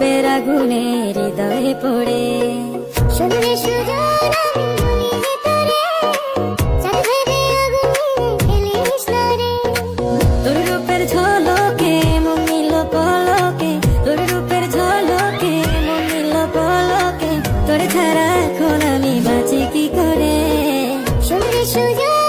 রূপের আগুনে হৃদয়ে পড়ে। শুনলে সুজন তোরে তোর রূপের ঝলকে মনিল পলকে তোর রূপের ঝলকে মনিল পলকে তোর ছাড়া এখন আমি বাঁচি কি করে? শুনলে সুজন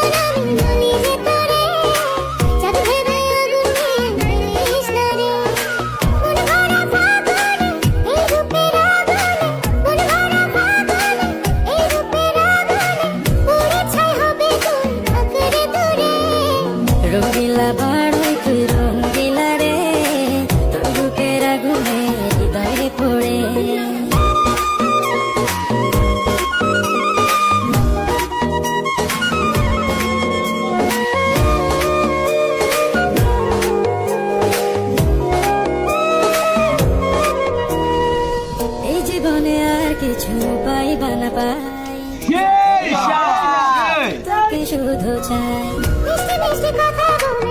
রঙ্গিলা বড়ই তুই রঙ্গিলা রে তোর রূপের আগুনে হৃদয়ে পড়ে। জীবনে আর কিছু পাইবা না পাই যায়। মিষ্টি মিষ্টি কথা বলে